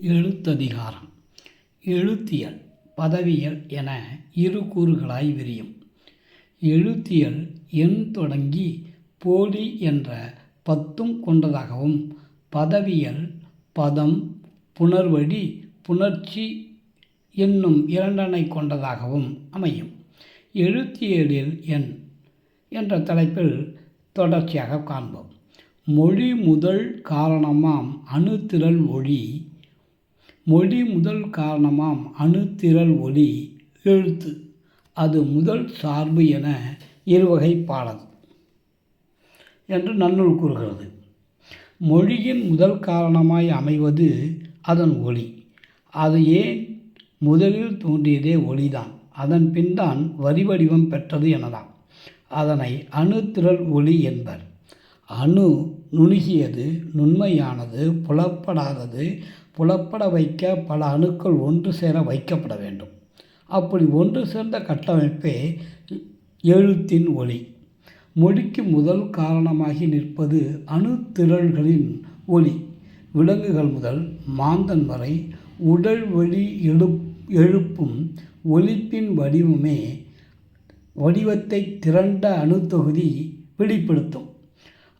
எழுத்ததிகாரம். எழுத்தியல் பதவியல் என இரு கூறுகளாய் விரியும். எழுத்தியல் எண் தொடங்கி போலி என்ற பத்தும் கொண்டதாகவும் பதவியல் பதம் புணர்வழி புணர்ச்சி என்னும் இரண்டனை கொண்டதாகவும் அமையும். எழுத்தியலில் எண் என்ற தலைப்பில் தொடர்ச்சியாக காண்போம். மொழி முதல் காரணமாம் அணுத்திரள் ஒளி மொழி முதல் காரணமாம் அணுத்திரள் ஒளி எழுத்து. அது முதல் சார்பு என இருவகைப்பாடல் என்று நன்னூல் கூறுகிறது. மொழியின் முதல் காரணமாய் அமைவது அதன் ஒளி அது ஏன் முதலில் தோன்றியதே ஒளிதான் அதன் பின்தான் வரி வடிவம் பெற்றது எனலாம். அதனை அணுத்திரள் ஒளி என்பர். அணு நுணுகியது நுண்மையானது புலப்படாதது புலப்பட வைக்க பல அணுக்கள் ஒன்று சேர வைக்கப்பட வேண்டும். அப்படி ஒன்று சேர்ந்த கட்டமைப்பே எழுத்தின் ஒளி. மொழிக்கு முதல் காரணமாகி நிற்பது அணுத்திரள்களின் ஒளி. விலங்குகள் முதல் மாந்தன் வரை உடல் வழி எழுப் எழுப்பும் ஒலிப்பின் வடிவமே வடிவத்தை திரண்ட அணுத்தொகுதி வெளிப்படுத்தும்.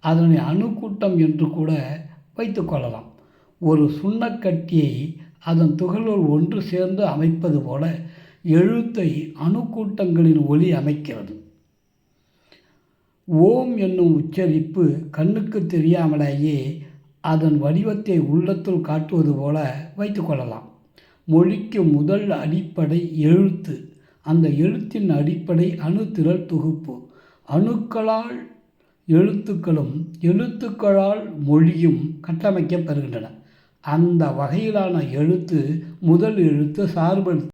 அதனை அணுக்கூட்டம் என்று கூட வைத்துக்கொள்ளலாம் ஒரு சுண்ணக்கட்டியை அதன் துகளுள் ஒன்று சேர்ந்து அமைப்பது போல எழுத்தை அணுக்கூட்டங்களின் ஒளி அமைக்கிறது. ஓம் என்னும் உச்சரிப்பு கண்ணுக்கு தெரியாமலேயே அதன் வடிவத்தை உள்ளத்துள் காட்டுவது போல வைத்துக்கொள்ளலாம் மொழிக்கு முதல் அடிப்படை எழுத்து. அந்த எழுத்தின் அடிப்படை அணுத்திரள் தொகுப்பு. அணுக்களால் எழுத்துக்களும் எழுத்துக்களால் மொழியும் கட்டமைக்கப்படுகின்றன அந்த வகையிலான எழுத்து முதல் எழுத்து சார்பெழுத்து